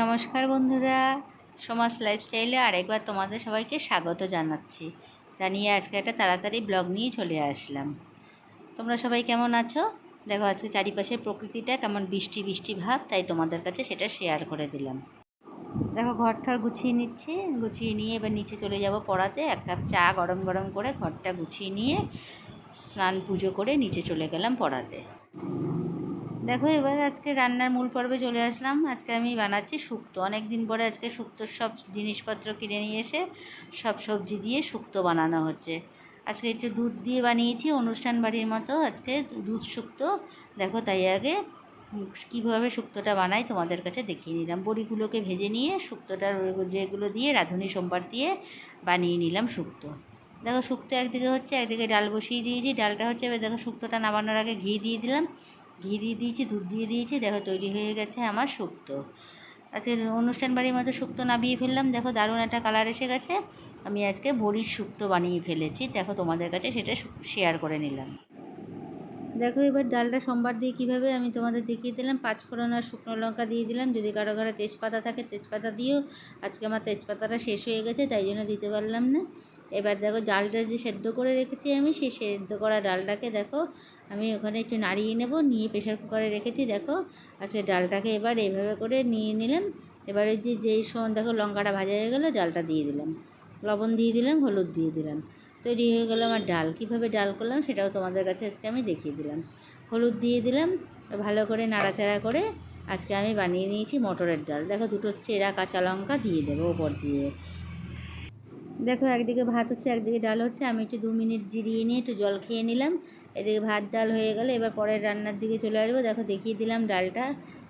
নমস্কার বন্ধুরা, সমাজ লাইফস্টাইলে আরেকবার তোমাদের সবাইকে স্বাগত জানাচ্ছি। জানিয়ে আজকে একটা তাড়াতাড়ি ব্লগ নিয়ে চলে আসলাম। তোমরা সবাই কেমন আছো? দেখো আজকে চারিপাশের প্রকৃতিটা কেমন বৃষ্টি বৃষ্টি ভাব, তাই তোমাদের কাছে সেটা শেয়ার করে দিলাম। দেখো ঘরটার গুছিয়ে নিচ্ছি, গুছিয়ে নিয়ে এবার নিচে চলে যাব পড়াতে। এক কাপ চা গরম গরম করে ঘরটা গুছিয়ে নিয়ে স্নান পুজো করে নিচে চলে গেলাম পড়াতে। দেখো, এবার আজকে রান্নার মূল পর্বে চলে আসলাম। আজকে আমি বানাচ্ছি শুক্তো। অনেক দিন পরে আজকে শুক্তোর সব জিনিসপত্র কিনে নিয়ে এসে সব সবজি দিয়ে শুক্তো বানানো হচ্ছে। আজকে একটু দুধ দিয়ে বানিয়েছি, অনুষ্ঠান বাড়ির মতো। আজকে দুধ শুক্তো। দেখো, তাই আগে কীভাবে শুক্তোটা বানাই তোমাদের কাছে দেখিয়ে নিলাম। বড়িগুলোকে ভেজে নিয়ে শুক্তোটা যেগুলো দিয়ে রাঁধুনি সোমবার দিয়ে বানিয়ে নিলাম শুক্তো। দেখো, শুক্তো একদিকে হচ্ছে, একদিকে ডাল বসিয়ে দিয়েছি। ডালটা হচ্ছে, এবার দেখো, শুক্তোটা নামানোর আগে ঘি দিয়ে দিলাম। ঘি দিয়ে দিয়েছি, দুধ দিয়ে দিয়েছি, দেখো তৈরি হয়ে গেছে আমার শুক্তো। আজকে অনুষ্ঠান বাড়ির মতো শুক্তো নামিয়ে ফেললাম, দেখো দারুণ একটা কালার এসে গেছে। আমি আজকে বড়ির শুক্তো বানিয়ে ফেলেছি, দেখো তোমাদের কাছে সেটা শেয়ার করে নিলাম। দেখো, এবার ডালটা সোমবার দিয়ে কীভাবে আমি তোমাদের দেখিয়ে দিলাম। পাঁচ ফোড়ন আর শুকনো লঙ্কা দিয়ে দিলাম। যদি কারও ঘরে তেজপাতা থাকে, তেজপাতা দিও। আজকে আমার তেজপাতাটা শেষ হয়ে গেছে, তাই জন্য দিতে পারলাম না। এবার দেখো, ডালটা যে সেদ্ধ করে রেখেছি আমি সেই সেদ্ধ করা ডালটাকে দেখো, আমি ওখানে একটু নাড়িয়ে নেব, নিয়ে প্রেশার কুকারে রেখেছি, দেখো। আজকে ডালটাকে এবার এইভাবে করে নিয়ে নিলাম। এবারে যে, যেই সময় দেখো, লঙ্কাটা ভাজা হয়ে গেলো, ডালটা দিয়ে দিলাম। লবণ দিয়ে দিলাম, হলুদ দিয়ে দিলাম। তৈরি হয়ে গেলো আমার ডাল। কীভাবে ডাল করলাম সেটাও তোমাদের কাছে আজকে আমি দেখিয়ে দিলাম। হলুদ দিয়ে দিলাম, ভালো করে নাড়াচাড়া করে আজকে আমি বানিয়ে নিয়েছি মটরের ডাল। দেখো দুটো চেরা কাঁচা লঙ্কা দিয়ে দেবো ওপর দিয়ে। দেখো একদিকে ভাত হচ্ছে, একদিকে ডাল হচ্ছে। আমি একটু দু মিনিট জিরিয়ে নিয়ে একটু জল খেয়ে নিলাম। এদিকে ভাত ডাল হয়ে গেলে, এবার পরের রান্নার দিকে চলে আসব। দেখো দেখিয়ে দিলাম ডালটা।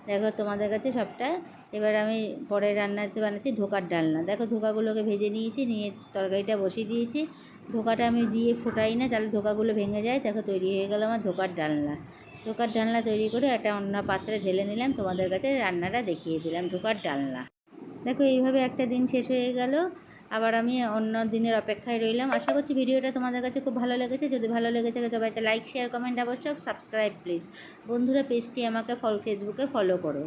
দেখো তোমাদের কাছে সবটা এবার আমি পরের রান্নাতে বানাচ্ছি ধোকার ডালনা। দেখো ধোকাগুলোকে ভেজে নিয়েছি, নিয়ে তরকারিটা বসিয়ে দিয়েছি। ধোকাটা আমি দিয়ে ফোটাই না, তাহলে ধোকাগুলো ভেঙে যায়। দেখো তৈরি হয়ে গেল আমার ধোকার ডালনা। ধোকার ডালনা তৈরি করে একটা অন্য পাত্রে ঢেলে নিলাম, তোমাদের কাছে রান্নাটা দেখিয়ে দিলাম ধোকার ডালনা। দেখো এইভাবে একটা দিন শেষ হয়ে গেল, আবার আমি অন্য দিনের অপেক্ষায় রইলাম। আশা করছি ভিডিওটা তোমাদের কাছে খুব ভালো লেগেছে। যদি ভালো লেগে থাকে তবে একটা লাইক শেয়ার কমেন্ট আবশ্যক সাবস্ক্রাইব প্লিজ বন্ধুরা পেজটি আমাকে ফল ফেসবুকে ফলো করো।